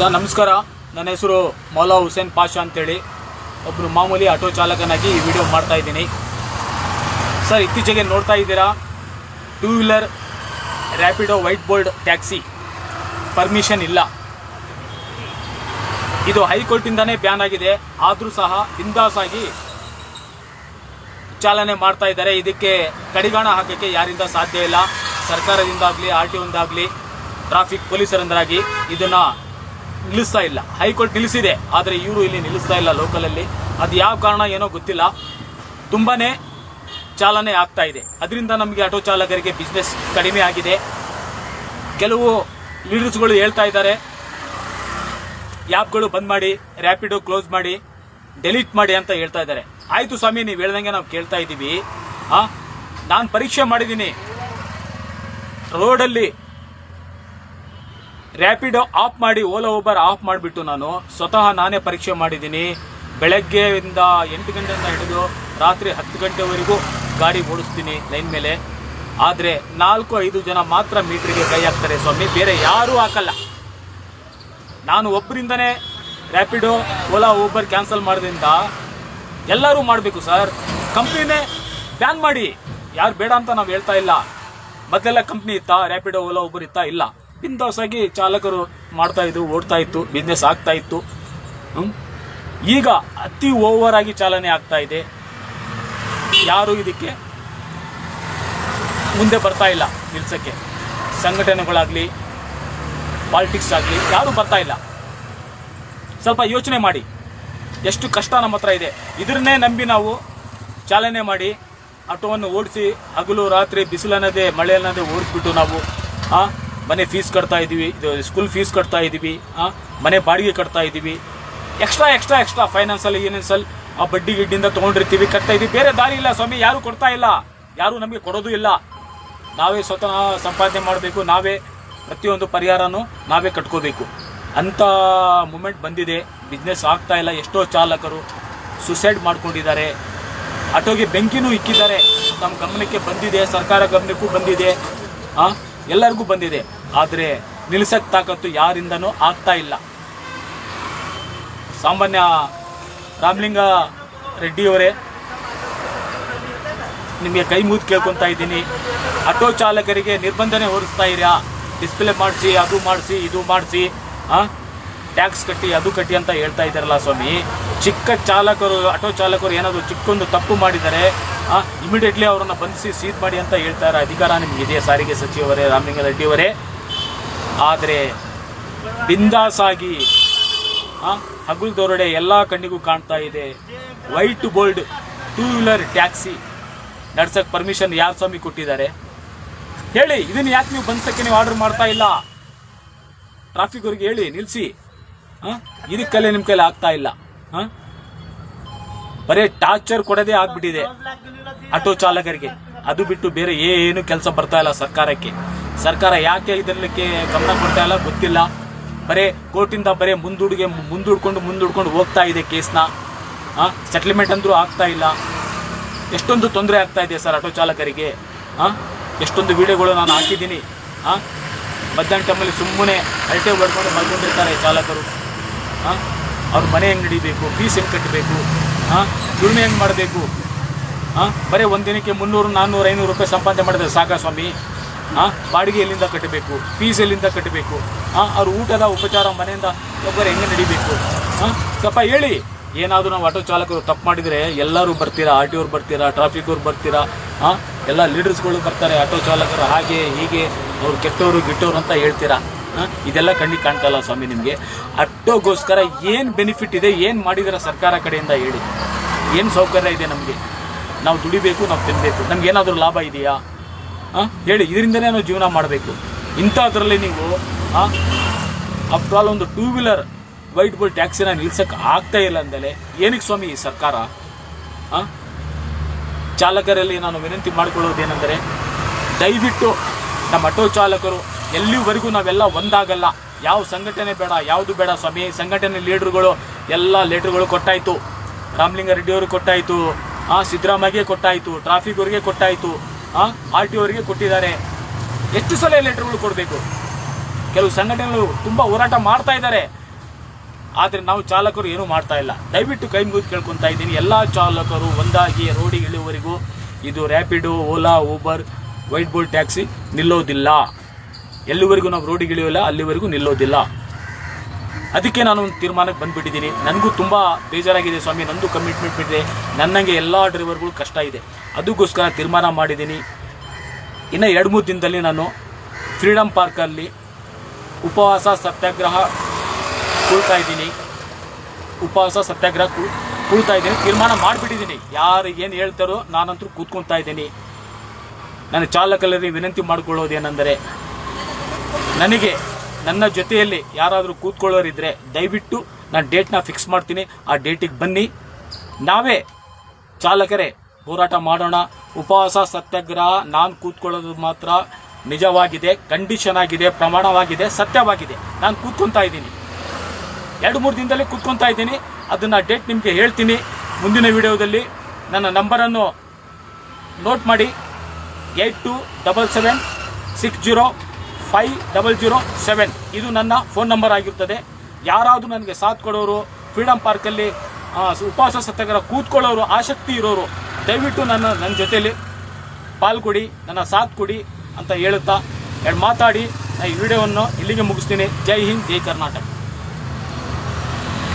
Sir, ನಮಸ್ಕಾರ. ನನ್ನ ಹೆಸರು ಮೌಲಾ ಹುಸೇನ್ ಪಾಷಾ ಅಂತೇಳಿ. ಒಬ್ಬರು ಮಾಮೂಲಿ ಆಟೋ ಚಾಲಕನಾಗಿ ಈ ವಿಡಿಯೋ ಮಾಡ್ತಾ ಇದ್ದೀನಿ. ಸರ್, ಇತ್ತೀಚೆಗೆ ನೋಡ್ತಾ ಇದ್ದೀರಾ? Two wheeler Rapido white board taxi permission ಇಲ್ಲ. ಇದು ಹೈಕೋರ್ಟಿಂದನೇ ಬ್ಯಾನ್ ಆಗಿದೆ. ಆದರೂ ಸಹ ಹಿಂದಾಸಾಗಿ ಚಾಲನೆ ಮಾಡ್ತಾ ಇದ್ದಾರೆ. ಇದಕ್ಕೆ ಕಡಿಗಾಣ ಹಾಕೋಕ್ಕೆ ಯಾರಿಂದ ಸಾಧ್ಯ ಇಲ್ಲ. ಸರ್ಕಾರದಿಂದಾಗಲಿ, ಆರ್ ಟಿ ಒಂದಾಗಲಿ ಟ್ರಾಫಿಕ್ ಪೊಲೀಸರಿಂದಾಗಿ ಇದನ್ನು ನಿಲ್ಲಿಸ್ತಾ ಇಲ್ಲ. ಹೈಕೋರ್ಟ್ ನಿಲ್ಲಿಸಿದೆ. ಆದರೆ ಇವರು ಇಲ್ಲಿ ನಿಲ್ಲಿಸ್ತಾ ಇಲ್ಲ ಲೋಕಲಲ್ಲಿ ಅದು ಯಾವ ಕಾರಣ ಏನೋ ಗೊತ್ತಿಲ್ಲ. ತುಂಬಾ ಚಾಲನೆ ಆಗ್ತಾ ಇದೆ. ಅದರಿಂದ ನಮಗೆ ಆಟೋ ಚಾಲಕರಿಗೆ ಬಿಸ್ನೆಸ್ ಕಡಿಮೆ ಆಗಿದೆ. ಕೆಲವು ಲೀಡರ್ಸ್ಗಳು ಹೇಳ್ತಾ ಇದ್ದಾರೆ. ಆ್ಯಪ್ಗಳು ಬಂದ್ ಮಾಡಿ ರ್ಯಾಪಿಡೋ ಕ್ಲೋಸ್ ಮಾಡಿ ಡೆಲೀಟ್ ಮಾಡಿ ಅಂತ ಹೇಳ್ತಾ ಇದ್ದಾರೆ. ಆಯಿತು ಸ್ವಾಮಿ, ನೀವು ಹೇಳ್ದಂಗೆ ನಾವು ಕೇಳ್ತಾ ಇದ್ದೀವಿ. ಹಾಂ ನಾನು ಪರೀಕ್ಷೆ ಮಾಡಿದ್ದೀನಿ. ರೋಡಲ್ಲಿ ರ್ಯಾಪಿಡೋ ಆಫ್ ಮಾಡಿ ಓಲಾ ಓಬರ್ ಆಫ್ ಮಾಡಿಬಿಟ್ಟು ನಾನು ಸ್ವತಃ ನಾನೇ ಪರೀಕ್ಷೆ ಮಾಡಿದ್ದೀನಿ. ಬೆಳಗ್ಗೆಯಿಂದ ಎಂಟು ಗಂಟೆಯಿಂದ ಹಿಡಿದು ರಾತ್ರಿ ಹತ್ತು ಗಂಟೆವರೆಗೂ ಗಾಡಿ ಓಡಿಸ್ತೀನಿ ಲೈನ್ ಮೇಲೆ. ಆದರೆ ನಾಲ್ಕು, ಐದು ಜನ ಮಾತ್ರ ಮೀಟ್ರಿಗೆ ಕೈ ಹಾಕ್ತಾರೆ ಸ್ವಾಮಿ, ಬೇರೆ ಯಾರೂ ಹಾಕಲ್ಲ. ನಾನು ಒಬ್ಬರಿಂದನೇ ರ್ಯಾಪಿಡೋ ಓಲಾ ಊಬರ್ ಕ್ಯಾನ್ಸಲ್ ಮಾಡೋದ್ರಿಂದ ಎಲ್ಲರೂ ಮಾಡಬೇಕು ಸರ್ ಕಂಪ್ನಿನೇ ಬ್ಯಾನ್ ಮಾಡಿ. ಯಾರು ಬೇಡ ಅಂತ ನಾವು ಹೇಳ್ತಾ ಇಲ್ಲ. ಮೊದಲೆಲ್ಲ ಕಂಪ್ನಿ ಇತ್ತಾ ರ್ಯಾಪಿಡೋ ಓಲಾ ಊಬರ್ ಇತ್ತಾ ಇಲ್ಲ. ಬಿಂದಾಸಾಗಿ ಚಾಲಕರು ಮಾಡ್ತಾ ಇದ್ರು, ಓಡ್ತಾ ಇತ್ತು ಬಿಸ್ನೆಸ್ ಆಗ್ತಾ ಇತ್ತು. ಈಗ ಅತಿ ಓವರ್ ಆಗಿ ಚಾಲನೆ ಆಗ್ತಾ ಇದೆ. ಯಾರು ಇದಕ್ಕೆ? ಮುಂದೆ ಬರ್ತಾ ಇಲ್ಲ ನಿಲ್ಸಕ್ಕೆ. ಸಂಘಟನೆಗಳಾಗಲಿ ಪಾಲಿಟಿಕ್ಸ್ ಆಗಲಿ, ಯಾರೂ ಬರ್ತಾ ಇಲ್ಲ. ಸ್ವಲ್ಪ ಯೋಚನೆ ಮಾಡಿ. ಎಷ್ಟು ಕಷ್ಟ ನಮ್ಮ ಹತ್ರ ಇದೆ. ಇದನ್ನೇ ನಂಬಿ ನಾವು ಚಾಲನೆ ಮಾಡಿ, ಆಟೋವನ್ನು ಓಡಿಸಿ ಹಗಲು ರಾತ್ರಿ ಬಿಸಿಲನ್ನದೇ ಮಳೆ ಅನ್ನೋದೇ ಓಡಿಸ್ಬಿಟ್ಟು ನಾವು ಮನೆ ಫೀಸ್ ಕಟ್ತಾ ಇದ್ದೀವಿ ಇದು ಸ್ಕೂಲ್ ಫೀಸ್ ಕಟ್ತಾ ಇದ್ದೀವಿ ಮನೆ ಬಾಡಿಗೆ ಕಟ್ತಾ ಇದ್ದೀವಿ ಎಕ್ಸ್ಟ್ರಾ ಎಕ್ಸ್ಟ್ರಾ ಎಕ್ಸ್ಟ್ರಾ ಫೈನಾನ್ಸಲ್ಲಿ ಏನೇನ್ಸಲ್ಲಿ ಆ ಬಡ್ಡಿ ಗಿಡ್ಡಿಂದ ತೊಗೊಂಡಿರ್ತೀವಿ, ಕಟ್ತಾ ಇದ್ದೀವಿ ಬೇರೆ ದಾರಿ ಇಲ್ಲ ಸ್ವಾಮಿ, ಯಾರು ಕೊಡ್ತಾ ಇಲ್ಲ. ಯಾರು ನಮಗೆ ಕೊಡೋದು ಇಲ್ಲ. ನಾವೇ ಸ್ವತಃ ಸಂಪಾದನೆ ಮಾಡಬೇಕು, ನಾವೇ ಪ್ರತಿಯೊಂದು ಪರಿಹಾರನೂ ನಾವೇ ಕಟ್ಕೋಬೇಕು. ಅಂಥ ಮೂಮೆಂಟ್ ಬಂದಿದೆ. ಬಿಸ್ನೆಸ್ ಆಗ್ತಾ ಇಲ್ಲ. ಎಷ್ಟೋ ಚಾಲಕರು ಸುಸೈಡ್ ಮಾಡ್ಕೊಂಡಿದ್ದಾರೆ. ಆಟೋಗೆ ಬೆಂಕಿನೂ ಇಕ್ಕಿದ್ದಾರೆ. ನಮ್ಮ ಗಮನಕ್ಕೆ ಬಂದಿದೆ, ಸರ್ಕಾರ ಗಮನಕ್ಕೂ ಬಂದಿದೆ. ಎಲ್ಲರಿಗೂ ಬಂದಿದೆ. ಆದರೆ ನಿಲ್ಲಿಸಕ್ಕೆ ತಾಕತ್ತು ಯಾರಿಂದನೂ ಆಗ್ತಾ ಇಲ್ಲ. ಸಾಮಾನ್ಯ ರಾಮಲಿಂಗ ರೆಡ್ಡಿಯವರೇ ನಿಮಗೆ ಕೈ ಮುಗಿದು ಕೇಳ್ಕೊತಾ ಇದ್ದೀನಿ. ಆಟೋ ಚಾಲಕರಿಗೆ ನಿರ್ಬಂಧನೆ ಹೊರಿಸ್ತಾ ಇರಾ. ಡಿಸ್ಪ್ಲೇ ಮಾಡಿಸಿ, ಅದು ಮಾಡಿಸಿ, ಇದು ಮಾಡಿಸಿ ಹಾಂ ಟ್ಯಾಕ್ಸ್ ಕಟ್ಟಿ, ಅದು ಕಟ್ಟಿ ಅಂತ ಹೇಳ್ತಾ ಇದ್ದಾರಲ್ಲ ಸ್ವಾಮಿ. ಚಿಕ್ಕ ಚಾಲಕರು, ಆಟೋ ಚಾಲಕರು ಏನಾದರೂ ಚಿಕ್ಕೊಂದು ತಪ್ಪು ಮಾಡಿದರೆ ಇಮಿಡಿಯೇಟ್ಲಿ ಅವರನ್ನು ಬಂಧಿಸಿ ಸೀದ್ ಮಾಡಿ ಅಂತ ಹೇಳ್ತಾರೆ ಅಧಿಕಾರ ನಿಮಗಿದೆ ಸಾರಿಗೆ ಸಚಿವರೇ, ರಾಮಲಿಂಗ ರೆಡ್ಡಿಯವರೇ ಆದರೆ ಬಿಂದಾಸಾಗಿ ಹಗುಲ್ ದೊರಡೆ ಎಲ್ಲ ಕಣ್ಣಿಗೂ ಕಾಣ್ತಾ ಇದೆ. White bold two wheeler taxi ನಡ್ಸಕ್ಕೆ permission ಯಾರು ಸ್ವಾಮಿ ಕೊಟ್ಟಿದ್ದಾರೆ? ಹೇಳಿ, ಇದನ್ನು ಯಾಕೆ ನೀವು ಬಂದಕ್ಕೆ ನೀವು ಆರ್ಡರ್ ಮಾಡ್ತಾ ಇಲ್ಲ? ಟ್ರಾಫಿಕ್ ಅವ್ರಿಗೆ ಹೇಳಿ, ನಿಲ್ಸಿ. ಇದಕ್ಕೆ ಇದಕ್ಕೆಲ್ಲ ನಿಮ್ಮ ಕೈಲಿ ಆಗ್ತಾ ಇಲ್ಲ. ಹಾಂ ಬರೀ ಟಾರ್ಚರ್ ಕೊಡೋದೇ ಆಗ್ಬಿಟ್ಟಿದೆ. ಆಟೋ ಚಾಲಕರಿಗೆ. ಅದು ಬಿಟ್ಟು ಬೇರೆ ಏನು ಕೆಲಸ ಬರ್ತಾ ಇಲ್ಲ ಸರ್ಕಾರಕ್ಕೆ. ಸರ್ಕಾರ ಯಾಕೆ ಇದರಲ್ಲಿಕ್ಕೆ ಗಮನ ಕೊಡ್ತಾ ಇಲ್ಲ ಗೊತ್ತಿಲ್ಲ. ಬರೇ ಕೋರ್ಟಿಂದ ಬರೇ ಮುಂದೂಡಿಗೆ ಮುಂದೂಡ್ಕೊಂಡು ಮುಂದೂಡ್ಕೊಂಡು ಹೋಗ್ತಾ ಇದೆ ಕೇಸ್ನ. ಸೆಟ್ಲ್ಮೆಂಟ್ ಅಂದರೂ ಆಗ್ತಾ ಇಲ್ಲ. ಎಷ್ಟೊಂದು ತೊಂದರೆ ಆಗ್ತಾ ಇದೆ ಸರ್ ಆಟೋ ಚಾಲಕರಿಗೆ. ಹಾಂ ಎಷ್ಟೊಂದು ವಿಡಿಯೋಗಳು ನಾನು ಹಾಕಿದ್ದೀನಿ. ಹಾಂ ಮಧ್ಯಾಹ್ನ ಟೈಮಲ್ಲಿ ಸುಮ್ಮನೆ ಅಲ್ಟೆ ಹೊಡ್ಕೊಂಡು ಮಲ್ಕೊಂಡಿರ್ತಾರೆ ಚಾಲಕರು. ಹಾಂ ಅವ್ರ ಮನೆ ಹೆಂಗೆ ನಡಿಬೇಕು, ಫೀಸ್ ಹೆಂಗೆ ಕಟ್ಟಬೇಕು ದುಡಿಮೆ ಹೆಂಗೆ ಮಾಡಬೇಕು? ಬರೀ ಒಂದು ದಿನಕ್ಕೆ ಮುನ್ನೂರು, ನಾನ್ನೂರು, ಐನೂರು ರೂಪಾಯಿ ಸಂಪಾದನೆ ಮಾಡಿದ್ರೆ ಸಾಕಾ ಸ್ವಾಮಿ? ಹಾಂ? ಬಾಡಿಗೆ ಎಲ್ಲಿಂದ ಕಟ್ಟಬೇಕು ಫೀಸ್ ಎಲ್ಲಿಂದ ಕಟ್ಟಬೇಕು ಅವ್ರ ಊಟದ ಉಪಚಾರ ಮನೆಯಿಂದ ಒಬ್ಬರು ಹೆಂಗೆ ನಡಿಬೇಕು, ಹಾಂ? ಸ್ವಲ್ಪ ಹೇಳಿ. ಏನಾದರೂ ನಾವು ಆಟೋ ಚಾಲಕರು ತಪ್ಪು ಮಾಡಿದರೆ ಎಲ್ಲರೂ ಬರ್ತೀರಾ, ಆರ್ ಟಿ ಅವ್ರು ಬರ್ತೀರಾ ಟ್ರಾಫಿಕ್ ಅವ್ರು ಬರ್ತೀರಾ, ಹಾಂ? ಎಲ್ಲ ಲೀಡರ್ಸ್ಗಳು ಬರ್ತಾರೆ, ಆಟೋ ಚಾಲಕರು ಹಾಗೆ, ಹೀಗೆ, ಅವ್ರು ಕೆಟ್ಟವರು, ಗಿಟ್ಟವ್ರು ಅಂತ ಹೇಳ್ತೀರಾ, ಹಾಂ? ಇದೆಲ್ಲ ಕಣ್ಣಿಗೆ ಕಾಣ್ತಲ್ಲ ಸ್ವಾಮಿ ನಿಮಗೆ. ಆಟೋಗೋಸ್ಕರ ಏನು ಬೆನಿಫಿಟ್ ಇದೆ, ಏನು ಮಾಡಿದಾರೆ ಸರ್ಕಾರ ಕಡೆಯಿಂದ ಹೇಳಿ. ಏನು ಸೌಕರ್ಯ ಇದೆ ನಮಗೆ? ನಾವು ದುಡಿಬೇಕು, ನಾವು ತಿನ್ನಬೇಕು ನಮ್ಗೆ ಏನಾದರೂ ಲಾಭ ಇದೆಯಾ? ಹಾಂ? ಹೇಳಿ, ಇದರಿಂದನೇ ನಾವು ಜೀವನ ಮಾಡಬೇಕು. ಇಂಥದ್ರಲ್ಲಿ ನೀವು ಆಫ್ಟರ್ ಆಲ್ ಒಂದು ಟೂ ವೀಲರ್ ವೈಟ್ ಬೋಲ್ ಟ್ಯಾಕ್ಸಿನ ನಿಲ್ಸಕ್ಕೆ ಆಗ್ತಾ ಇಲ್ಲ ಅಂದಲೇ, ಏನಕ್ಕೆ ಸ್ವಾಮಿ ಈ ಸರ್ಕಾರ? ಚಾಲಕರಲ್ಲಿ ನಾನು ವಿನಂತಿ ಮಾಡಿಕೊಳ್ಳೋದೇನೆಂದರೆ ದಯವಿಟ್ಟು ನಮ್ಮ ಆಟೋ ಚಾಲಕರು, ಎಲ್ಲಿವರೆಗೂ ನಾವೆಲ್ಲ ಒಂದಾಗಲ್ಲ. ಯಾವ ಸಂಘಟನೆ ಬೇಡ, ಯಾವುದು ಬೇಡ ಸ್ವಾಮಿ. ಸಂಘಟನೆ ಲೀಡ್ರುಗಳು, ಎಲ್ಲ ಲೀಡ್ರುಗಳು ಕೊಟ್ಟಾಯಿತು. ರಾಮಲಿಂಗ ರೆಡ್ಡಿಯವರು ಕೊಟ್ಟಾಯಿತು. ಆ ಸಿದ್ದರಾಮಯ್ಯಗೆ ಕೊಟ್ಟಾಯಿತು ಟ್ರಾಫಿಕ್ ಅವರಿಗೆ ಕೊಟ್ಟಾಯಿತು ಆರ್ ಟಿ ಅವರಿಗೆ ಕೊಟ್ಟಿದ್ದಾರೆ. ಎಷ್ಟು ಸಲ ಲೆಟರ್ಗಳು ಕೊಡಬೇಕು? ಕೆಲವು ಸಂಘಟನೆಗಳು ತುಂಬ ಹೋರಾಟ ಮಾಡ್ತಾ ಇದ್ದಾರೆ. ಆದರೆ ನಾವು ಚಾಲಕರು ಏನೂ ಮಾಡ್ತಾ ಇಲ್ಲ. ದಯವಿಟ್ಟು ಕೈ ಮುಗಿದು ಕೇಳ್ಕೊತಾ ಇದ್ದೀನಿ. ಎಲ್ಲ ಚಾಲಕರು ಒಂದಾಗಿ ರೋಡಿಗೆ ಇಳಿಯುವವರೆಗೂ ಇದು Rapido Ola Uber white bold taxi ನಿಲ್ಲೋದಿಲ್ಲ. ಎಲ್ಲಿವರೆಗೂ ನಾವು ರೋಡಿಗೆ ಇಳಿಯೋಲ್ಲ ಅಲ್ಲಿವರೆಗೂ ನಿಲ್ಲೋದಿಲ್ಲ. ಅದಕ್ಕೆ ನಾನು ಒಂದು ತೀರ್ಮಾನಕ್ಕೆ ಬಂದುಬಿಟ್ಟಿದ್ದೀನಿ. ನನಗೂ ತುಂಬ ಬೇಜಾರಾಗಿದೆ ಸ್ವಾಮಿ. ನಂದು ಕಮಿಟ್ಮೆಂಟ್ ಬಿಟ್ಟಿದೆ ನನ್ನಂಗೆ ಎಲ್ಲ ಡ್ರೈವರ್ಗಳು ಕಷ್ಟ ಇದೆ. ಅದಕ್ಕೋಸ್ಕರ ತೀರ್ಮಾನ ಮಾಡಿದ್ದೀನಿ. ಇನ್ನು ಎರಡು ಮೂರು ದಿನದಲ್ಲಿ ನಾನು ಫ್ರೀಡಮ್ ಪಾರ್ಕಲ್ಲಿ ಉಪವಾಸ, ಸತ್ಯಾಗ್ರಹ ಕೂಳ್ತಾ ಇದ್ದೀನಿ. ಉಪವಾಸ, ಸತ್ಯಾಗ್ರಹ ಕೂಳ್ತಾ ಇದ್ದೀನಿ. ತೀರ್ಮಾನ ಮಾಡಿಬಿಟ್ಟಿದ್ದೀನಿ. ಯಾರು ಏನು ಹೇಳ್ತಾರೋ ನಾನಂತೂ ಕೂತ್ಕೊತಾ ಇದ್ದೀನಿ. ನನ್ನ ಚಾಲಕರಲ್ಲಿ ವಿನಂತಿ ಮಾಡಿಕೊಳ್ಳೋದೇನೆಂದರೆ ನನಗೆ ನನ್ನ ಜೊತೆಯಲ್ಲಿ ಯಾರಾದರೂ ಕೂತ್ಕೊಳ್ಳೋರಿದ್ರೆ ದಯವಿಟ್ಟು ನಾನು ಡೇಟ್ನ ಫಿಕ್ಸ್ ಮಾಡ್ತೀನಿ. ಆ ಡೇಟಿಗೆ ಬನ್ನಿ. ನಾವೇ ಚಾಲಕರೇ ಹೋರಾಟ ಮಾಡೋಣ. ಉಪವಾಸ, ಸತ್ಯಾಗ್ರಹ, ನಾನು ಕೂತ್ಕೊಳ್ಳೋದು ಮಾತ್ರ ನಿಜವಾಗಿದೆ ಕಂಡೀಷನ್ ಆಗಿದೆ, ಪ್ರಮಾಣವಾಗಿದೆ, ಸತ್ಯವಾಗಿದೆ. ನಾನು ಕೂತ್ಕೊತಾ ಇದ್ದೀನಿ. ಎರಡು, ಮೂರು ದಿನದಲ್ಲಿ ಕೂತ್ಕೊತಾ ಇದ್ದೀನಿ. ಅದನ್ನು ಡೇಟ್ ನಿಮಗೆ ಹೇಳ್ತೀನಿ. ಮುಂದಿನ ವಿಡಿಯೋದಲ್ಲಿ ನನ್ನ ನಂಬರನ್ನು ನೋಟ್ ಮಾಡಿ. Eight two double seven six zero five double zero seven. ಇದು ನನ್ನ ಫೋನ್ ನಂಬರ್ ಆಗಿರ್ತದೆ. ಯಾರಾದರೂ ನನಗೆ ಸಾಥ್ ಕೊಡೋರು ಫ್ರೀಡಮ್ ಪಾರ್ಕಲ್ಲಿ ಉಪವಾಸ ಸತ್ಯಾಗ್ರಹ ಕೂತ್ಕೊಳ್ಳೋರು, ಆಸಕ್ತಿ ಇರೋರು, ದಯವಿಟ್ಟು ನನ್ನ ನನ್ನ ಜೊತೆಯಲ್ಲಿ ಪಾಲ್ಗೊಡಿ ನನ್ನ ಸಾಥ್ ಕೊಡಿ ಅಂತ ಹೇಳುತ್ತಾ, ಎರಡು ಮಾತಾಡಿ ನಾನು ಈ ವಿಡಿಯೋವನ್ನು ಇಲ್ಲಿಗೆ ಮುಗಿಸ್ತೀನಿ. ಜೈ ಹಿಂದ್, ಜೈ ಕರ್ನಾಟಕ.